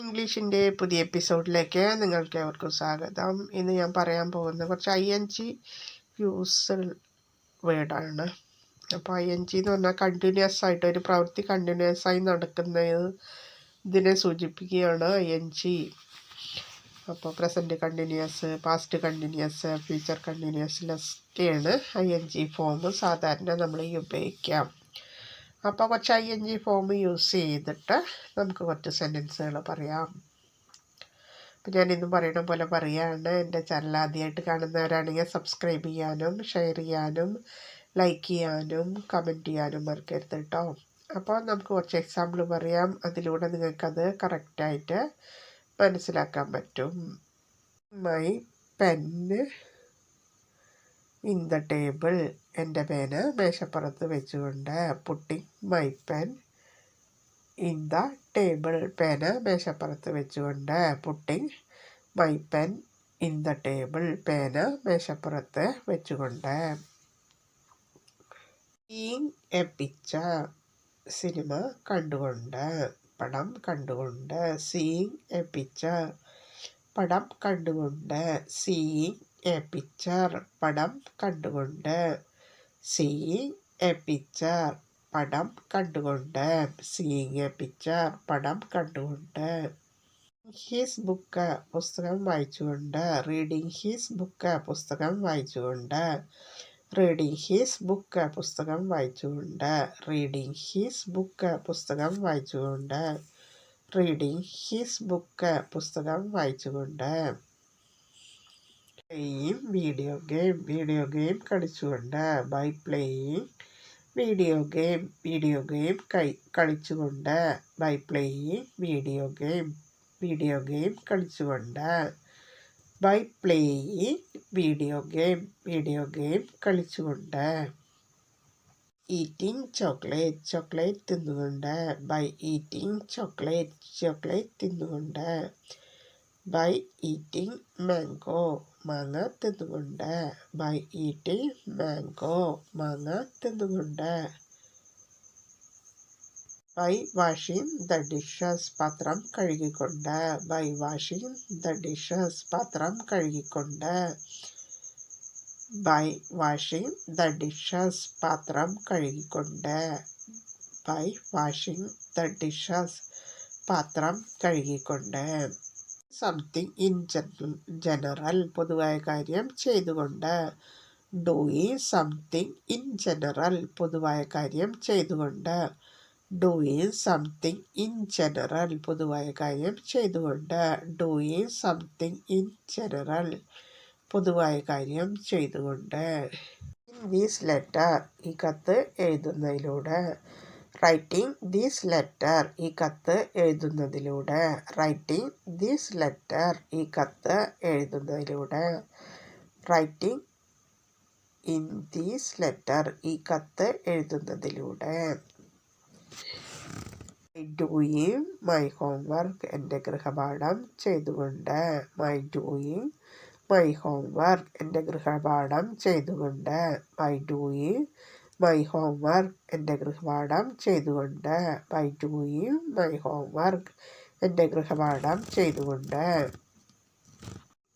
ഇംഗ്ലീഷിന്റെ പുതിയ എപ്പിസോഡിലേക്ക് നിങ്ങൾക്ക് ഏവർക്കും സ്വാഗതം. ഇന്ന് ഞാൻ പറയാൻ പോകുന്ന കുറച്ച് ഐ എൻ ജി യൂസൽ വേർഡാണ് അപ്പോൾ ഐ എൻ ജി എന്ന് പറഞ്ഞാൽ കണ്ടിന്യൂസ് ആയിട്ട് ഒരു പ്രവൃത്തി കണ്ടിന്യൂസ് ആയി നടക്കുന്നത് ഇതിനെ സൂചിപ്പിക്കുകയാണ് ഐ എൻ ജി അപ്പോൾ present continuous past continuous future continuous കണ്ടിന്യൂസിലൊക്കെയാണ് I N G form സാധാരണ നമ്മൾ ഉപയോഗിക്കാം. അപ്പോൾ കുറച്ച് I N G form use ചെയ്തിട്ട് നമുക്ക് കുറച്ച് സെന്റൻസുകൾ പറയാം. അപ്പം ഞാൻ പറയണ പോലെ പറയുകയാണ് എന്റെ ചാനൽ ആദ്യമായിട്ട് കാണുന്നവരാണെങ്കിൽ സബ്സ്ക്രൈബ് ചെയ്യാനും ഷെയർ ചെയ്യാനും ലൈക്ക് ചെയ്യാനും കമന്റ് ചെയ്യാനും മറക്കരുത് കേട്ടോ അപ്പോൾ നമുക്ക് കുറച്ച് എക്സാമ്പിൾ പറയാം. അതിലൂടെ നിങ്ങൾക്കത് കറക്റ്റായിട്ട് മനസ്സിലാക്കാൻ പറ്റും. My pen in the table. എന്റെ പേന മേശപ്പുറത്ത് വെച്ചുകൊണ്ട് putting my pen. In the table. പേന മേശപ്പുറത്ത് വെച്ചുകൊണ്ട് putting my pen. In the table. പേന മേശപ്പുറത്ത് വെച്ചുകൊണ്ട്. ഈങ് എ പിക്ചർ. സിനിമ കണ്ടുകൊണ്ട്. പടം കണ്ടുകൊണ്ട്. Seeing a picture. പടം കണ്ടുകൊണ്ട്. സീയിങ് എ പിക്ചർ പടം കണ്ടുകൊണ്ട്. സീയിങ് എ പിക്ചർ പടം കണ്ടുകൊണ്ട്. സീയിങ് എ പിക്ചർ പടം കണ്ടുകൊണ്ട്. ഹിസ് ബുക്ക് പുസ്തകം വായിച്ചുകൊണ്ട്. റീഡിങ് ഹിസ് ബുക്ക് പുസ്തകം വായിച്ചുകൊണ്ട്. റീഡിങ് ഹിസ് ബുക്ക് പുസ്തകം വായിച്ചുകൊണ്ട്. റീഡിങ് ഹിസ് ബുക്ക് പുസ്തകം വായിച്ചുകൊണ്ട്. റീഡിങ് ഹിസ് ബുക്ക് പുസ്തകം വായിച്ചുകൊണ്ട്. Playing video game video game കളിച്ചുകൊണ്ട് by playing video game video game കളിച്ചുകൊണ്ട് by playing video game video game കളിച്ചുകൊണ്ട് by playing video game video game കളിച്ചുകൊണ്ട് eating chocolate chocolate തിന്നുകൊണ്ട് by eating chocolate chocolate തിന്നുകൊണ്ട് by eating mango മാങ്ങ തിന്നുകൊണ്ട് by eating mango മാങ്ങ തിന്നുകൊണ്ട് by washing the dishes പാത്രം കഴുകിക്കൊണ്ട്. By washing the dishes പാത്രം കഴുകിക്കൊണ്ട്. ബൈ വാഷിംഗ് ദ ഡിഷസ് പാത്രം കഴുകിക്കൊണ്ട്. ബൈ വാഷിംഗ് ദ ഡിഷസ് പാത്രം കഴുകിക്കൊണ്ട്. സംതിങ് ഇൻ ജനറൽ പൊതുവായ കാര്യം ചെയ്തുകൊണ്ട്. ഡൂയിങ് സംതിങ് ഇൻ ജനറൽ പൊതുവായ കാര്യം ചെയ്തുകൊണ്ട്. ഡൂയിങ് സംതിങ് ഇൻ ജനറൽ പൊതുവായ കാര്യം ചെയ്തുകൊണ്ട്. ഡൂയിങ് സംതിങ് ഇൻ ജനറൽ പൊതുവായ കാര്യം ചെയ്തുകൊണ്ട്. ഇൻ ദീസ് ലെറ്റർ ഈ കത്ത് എഴുതുന്നതിലൂടെ റൈറ്റിംഗ് ദീസ് ലെറ്റർ ഈ കത്ത് എഴുതുന്നതിലൂടെ. റൈറ്റിംഗ് ദീസ് ലെറ്റർ ഈ കത്ത് എഴുതുന്നതിലൂടെ. റൈറ്റിംഗ് ഇൻ ദീസ് ലെറ്റർ ഈ കത്ത് എഴുതുന്നതിലൂടെ. ഡൂയിങ് മൈ ഹോംവർക്ക് എന്റെ ഗൃഹപാഠം ചെയ്തുകൊണ്ട്. മൈ ഡൂയിങ് മൈ ഹോംവർക്ക് എന്റെ ഗൃഹപാഠം ചെയ്തുകൊണ്ട്. മൈ ഡൂയിങ് മൈ ഹോംവർക്ക് എന്റെ ഗൃഹപാഠം ചെയ്തുകൊണ്ട് ബൈ ഡൂയിങ് മൈ ഹോംവർക്ക് എന്റെ ഗൃഹപാഠം ചെയ്തുകൊണ്ട്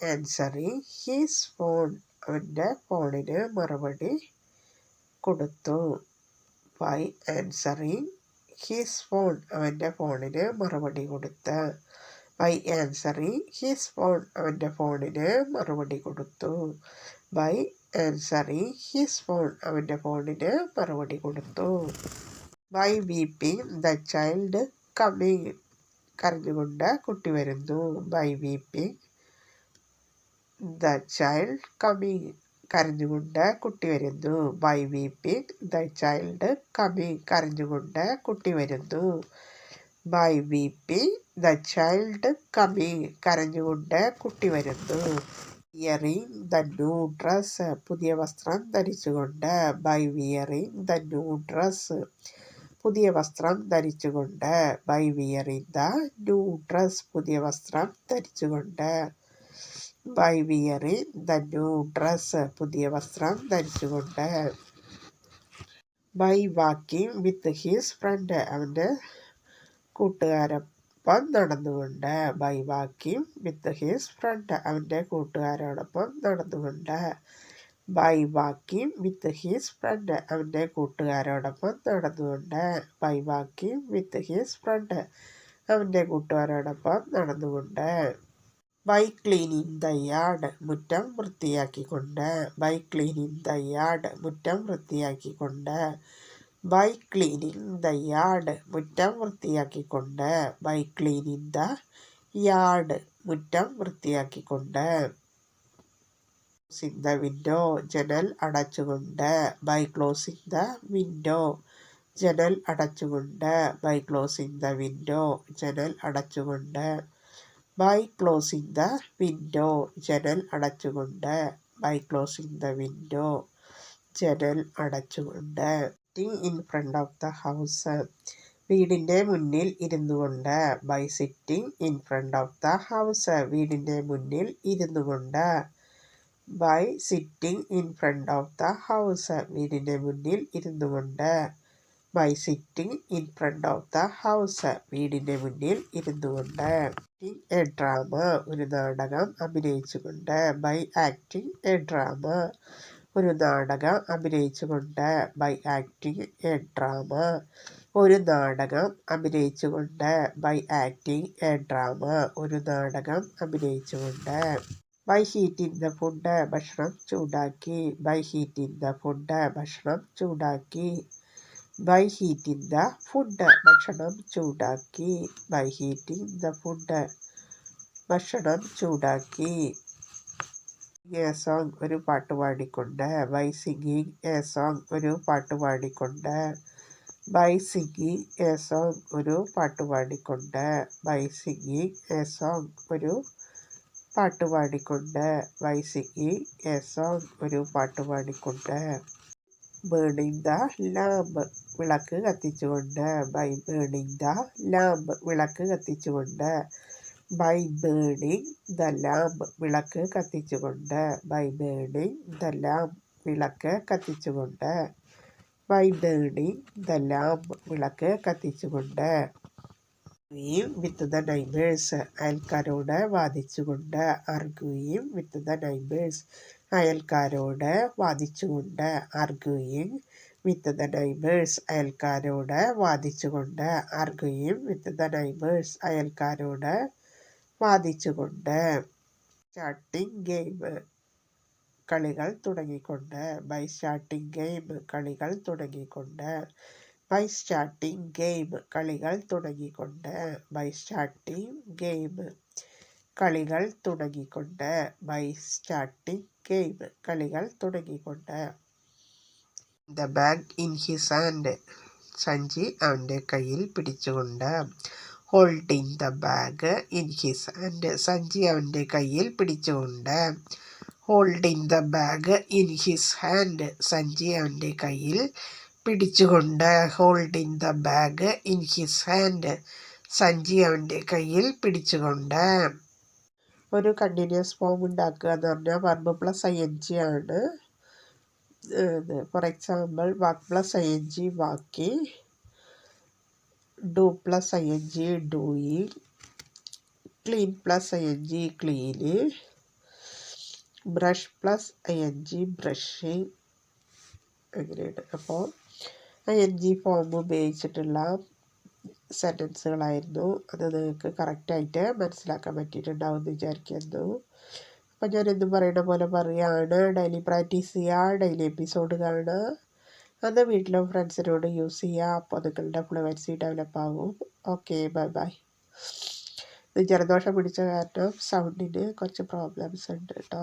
ആൻസറിങ് ഹീസ് ഫോൺ അവന്റെ ഫോണിന് മറുപടി കൊടുത്തു. ബൈ ആൻസറിങ് ഹീസ് ഫോൺ അവന്റെ ഫോണിന് മറുപടി കൊടുത്ത്. ബൈ ആൻസറിങ് ഹീസ് ഫോൺ അവന്റെ ഫോണിന് മറുപടി കൊടുത്തു. ബൈ ആൻസറിങ് ഹിസ് ഫോൺ അവന്റെ ഫോണിന് മറുപടി കൊടുത്തു. By weeping the child coming കരഞ്ഞുകൊണ്ട് കുട്ടി വരുന്നു. By weeping the child coming കരഞ്ഞുകൊണ്ട് കുട്ടി വരുന്നു. By weeping the child coming കരഞ്ഞുകൊണ്ട് കുട്ടി വരുന്നു. By weeping the child coming കരഞ്ഞുകൊണ്ട് കുട്ടി വരുന്നു. വിയറിങ് ദ ന്യൂ ഡ്രസ് പുതിയ വസ്ത്രം ധരിച്ചുകൊണ്ട് by wearing the new dress പുതിയ വസ്ത്രം ധരിച്ചുകൊണ്ട് by wearing the new dress പുതിയ വസ്ത്രം ധരിച്ചുകൊണ്ട്. By wearing the new dress പുതിയ വസ്ത്രം ധരിച്ചുകൊണ്ട്. By walking with his friend അവന്റെ കൂട്ടുകാരൻ. ഒപ്പം നടന്നുകൊണ്ട് by walking with his friend അവന്റെ കൂട്ടുകാരോടൊപ്പം നടന്നുകൊണ്ട് by walking with his friend അവന്റെ കൂട്ടുകാരോടൊപ്പം നടന്നുകൊണ്ട് by walking with his friend അവന്റെ കൂട്ടുകാരോടൊപ്പം നടന്നുകൊണ്ട് ബൈ ക്ലീനിങ് ദ യാർഡ് മുറ്റം വൃത്തിയാക്കിക്കൊണ്ട് ബൈ ക്ലീനിങ് ദ യാർഡ് മുറ്റം വൃത്തിയാക്കിക്കൊണ്ട് ബൈ ക്ലീനിങ് ദ യാർഡ് മുറ്റം വൃത്തിയാക്കിക്കൊണ്ട് ബൈ ക്ലീനിങ് ദ യാർഡ് മുറ്റം വൃത്തിയാക്കിക്കൊണ്ട് ക്ലോസിങ് ദ വിൻഡോ ജനൽ അടച്ചുകൊണ്ട് ബൈ ക്ലോസിങ് ദ വിൻഡോ ജനൽ അടച്ചുകൊണ്ട് ബൈ ക്ലോസിങ് ദ വിൻഡോ ജനൽ അടച്ചുകൊണ്ട് ബൈ ക്ലോസിങ് ദ വിൻഡോ ജനൽ അടച്ചുകൊണ്ട് ബൈ ക്ലോസിങ് ദ വിൻഡോ ജനൽ അടച്ചുകൊണ്ട് in front of the house വീടിന്റെ മുന്നിൽ ഇരുന്നു കൊണ്ട് by sitting in front of the house വീടിന്റെ മുന്നിൽ ഇരുന്നു കൊണ്ട് by sitting in front of the house വീടിന്റെ മുന്നിൽ ഇരുന്നു കൊണ്ട് by sitting in front of the house വീടിന്റെ മുന്നിൽ ഇരുന്നു കൊണ്ട് എ ഡ്രാമ ഒരു നാടകം അഭിനയിച്ചുകൊണ്ട് ബൈ ആക്ടിംഗ് എ ഡ്രാമ ഒരു നാടകം അഭിനയിച്ചുകൊണ്ട് ബൈ ആക്ടിങ് എ ഡ്രാമ. ഒരു നാടകം അഭിനയിച്ചുകൊണ്ട് ബൈ ആക്ടിങ് എ ഡ്രാമ. ഒരു നാടകം അഭിനയിച്ചുകൊണ്ട് ബൈ ഹീറ്റിംഗ് ദ ഫുഡ് ഭക്ഷണം ചൂടാക്കി. ബൈ ഹീറ്റിംഗ് ദ ഫുഡ് ഭക്ഷണം ചൂടാക്കി. ബൈ ഹീറ്റിംഗ് ദ ഫുഡ് ഭക്ഷണം ചൂടാക്കി. ബൈ ഹീറ്റിംഗ് ദ ഫുഡ് ഭക്ഷണം ചൂടാക്കി. എ സോങ് ഒരു പാട്ട് പാടിക്കൊണ്ട് ബൈ സിംഗിങ് എ സോങ് ഒരു പാട്ട് പാടിക്കൊണ്ട് ബൈ സിംഗിങ് എ സോങ് ഒരു പാട്ട് പാടിക്കൊണ്ട് ബൈ സിംഗിങ് എ സോങ് ഒരു പാട്ട് പാടിക്കൊണ്ട് ബൈ സിംഗിങ് എ സോങ് ഒരു പാട്ട് പാടിക്കൊണ്ട്. ബേണിംഗ് ദ ലാമ്പ് വിളക്ക് കത്തിച്ചുകൊണ്ട് ബൈ ബേണിംഗ് ദ ലാമ്പ് വിളക്ക് കത്തിച്ചുകൊണ്ട് ബൈ ബേണിംഗ് ദ ലാമ്പ് വിളക്ക് കത്തിച്ചുകൊണ്ട് ബൈ ബേണിംഗ് ദ ലാമ്പ് വിളക്ക് കത്തിച്ചുകൊണ്ട് ബൈ ബേണിംഗ് ദ ലാമ്പ് വിളക്ക് കത്തിച്ചുകൊണ്ട് വിത്ത് ദ നൈബേഴ്സ് അയൽക്കാരോട് വാദിച്ചുകൊണ്ട് ആർഗ്യൂയിങ് വിത്ത് ദ നൈബേഴ്സ് അയൽക്കാരോട് വാദിച്ചുകൊണ്ട് ആർഗ്യൂയിങ് വിത്ത് ദ നൈബേഴ്സ് അയൽക്കാരോട് വാദിച്ചുകൊണ്ട് ആർഗ്യൂയിങ് വിത്ത് ദ നൈബേഴ്സ് അയൽക്കാരോട് വാദിച്ചുകൊണ്ട് സ്റ്റാർട്ടിംഗ് ഗെയിം കളികൾ തുടങ്ങിക്കൊണ്ട് ബൈ സ്റ്റാർട്ടിംഗ് ഗെയിം കളികൾ തുടങ്ങിക്കൊണ്ട് ബൈ സ്റ്റാർട്ടിംഗ് ഗെയിം കളികൾ തുടങ്ങിക്കൊണ്ട് ബൈ സ്റ്റാർട്ടിംഗ് ഗെയിം കളികൾ തുടങ്ങിക്കൊണ്ട് ബൈ സ്റ്റാർട്ടിംഗ് ഗെയിം കളികൾ തുടങ്ങിക്കൊണ്ട് the bag in his hand സഞ്ചി അവന്റെ കയ്യിൽ പിടിച്ചുകൊണ്ട് holding the bag in his and സഞ്ചി അവന്റെ കയ്യിൽ പിടിച്ചുകൊണ്ട് holding the bag in his hand സഞ്ചി അവന്റെ കയ്യിൽ പിടിച്ചുകൊണ്ട് holding the bag in his hand സഞ്ചി അവന്റെ കയ്യിൽ പിടിച്ചുകൊണ്ട് ഒരു കണ്ടിന്യൂസ് ഫോം ഉണ്ടാക്കുക എന്ന് പറഞ്ഞാൽ verb plus I N G ആണ്. For example work plus I N G വാക്കി. Do plus I N G ഡൂയിൽ clean plus I N G clean brush plus I N G brushing അങ്ങനെയാണ് അപ്പോൾ I N G form ഉപയോഗിച്ചിട്ടുള്ള സെന്റൻസുകളായിരുന്നു. അത് നിങ്ങൾക്ക് കറക്റ്റായിട്ട് മനസ്സിലാക്കാൻ പറ്റിയിട്ടുണ്ടാവും എന്ന് വിചാരിക്കുന്നു. അപ്പോൾ ഞാൻ എന്നും പറയുന്ന പോലെ പറയുകയാണ് ഡെയിലി പ്രാക്ടീസ് ചെയ്യുക ഡെയിലി എപ്പിസോഡ് കാണുക അത് വീട്ടിലും ഫ്രണ്ട്സിനോട് യൂസ് ചെയ്യുക അപ്പോൾ നിങ്ങളുടെ ഫ്ലുവൻസി ഡെവലപ്പ് ആകും ഓക്കെ ബൈ ബൈ ഇത് ജലദോഷം പിടിച്ച കാരണം സൗണ്ടിന് കുറച്ച് പ്രോബ്ലംസ് ഉണ്ട് കേട്ടോ